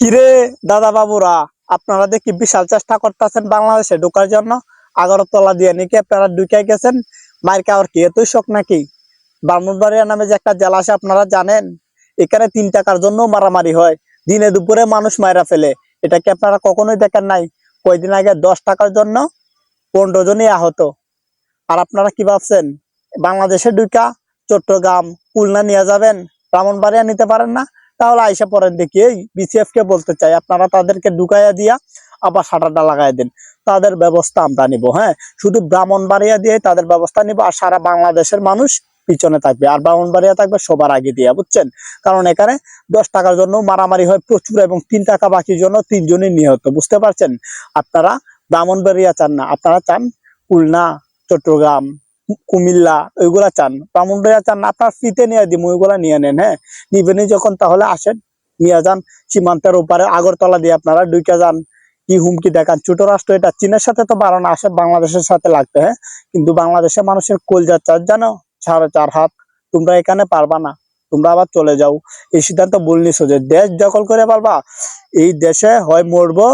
কিরে দাদা বাবুরা আপনারা দেখি বিশাল চেষ্টা করতেছেন বাংলাদেশে ঢোকার জন্য। আগরতলা দিয়ে নাকি আপনারা ঢুকে গেছেন? মার খাওয়ার কি এতই শখ নাকি? ব্রাহ্মণবাড়িয়া নামে যে একটা জেলা আছে, আপনারা জানেন? এখানে তিন টাকার জন্য মারামারি হয়। দিনে দুপুরে মানুষ মায়েরা ফেলে। এটা কি আপনারা কখনোই দেখেন নাই? কয়দিন আগে দশ টাকার জন্য পনেরো জনই আহত। আর আপনারা কি ভাবছেন? বাংলাদেশে ঢুকা চট্টগ্রাম, খুলনা নিয়ে যাবেন? ব্রাহ্মণবাড়িয়া নিতে পারেন না? তাহলে আইসা পড়েন দেখি। বিসিএফ কে বলতে চাই, আপনারা তাদেরকে ঢুকাইয়া দিয়া আবার সাঁটারটা লাগাই দেন। তাদের ব্যবস্থা আমরা নিব হ্যাঁ? শুধু ব্রাহ্মণবাড়িয়া দিয়ে তাদের ব্যবস্থা নিব, আর সারা বাংলাদেশের মানুষ পিছনে থাকবে। আর ব্রাহ্মণবাড়িয়া থাকবে সবার আগে দিয়া, বুঝছেন? কারণ এখানে দশ টাকার জন্য মারামারি হয় প্রচুর এবং তিন টাকা বাকির জন্য তিনজনই নিহত, বুঝতে পারছেন? আপনারা ব্রাহ্মণবাড়িয়া চান না, আপনারা চান খুলনা চট্টগ্রাম কুমিল্লা, ওইগুলা চান। ব্রাহ্মণবাড়িয়া চান, আপনার ফ্রিতে নিয়ে দিব ওইগুলা নিয়ে নেন হ্যাঁ? নিবেনি যখন, তাহলে আসেন, নিয়ে যান সীমান্তের ওপারে, আগরতলা দিয়ে আপনারা ঢুকে যান। কি হুমকি দেখান? ছোট রাষ্ট্র এটা, চীনের সাথে তো বাড়ানো আসে বাংলাদেশের সাথে লাগতে হ্যাঁ? কিন্তু বাংলাদেশের মানুষের কলজা চার জানো? সাড়ে চার হাত, তোমরা এখানে পারবা না, তোমরা আবার চলে যাও। এই সিদ্ধান্ত ভুল নিছো যে, দেশ দখল করে পারবা, এই দেশে হয় মরবো,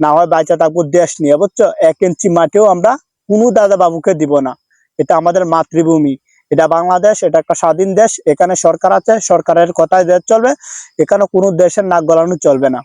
না হয় বাইচা থাকব, দেশ নিয়ে, বুঝছ? এক ইঞ্চি মাটিও আমরা কোনো দাদা বাবুকে দিব না। এটা আমাদের মাতৃভূমি। এটা বাংলাদেশ, এটা একটা স্বাধীন দেশ, এখানে সরকার আছে, সরকারের কথায় দেশ চলবে, এখানে কোনো দেশের নাক গলানো চলবে না।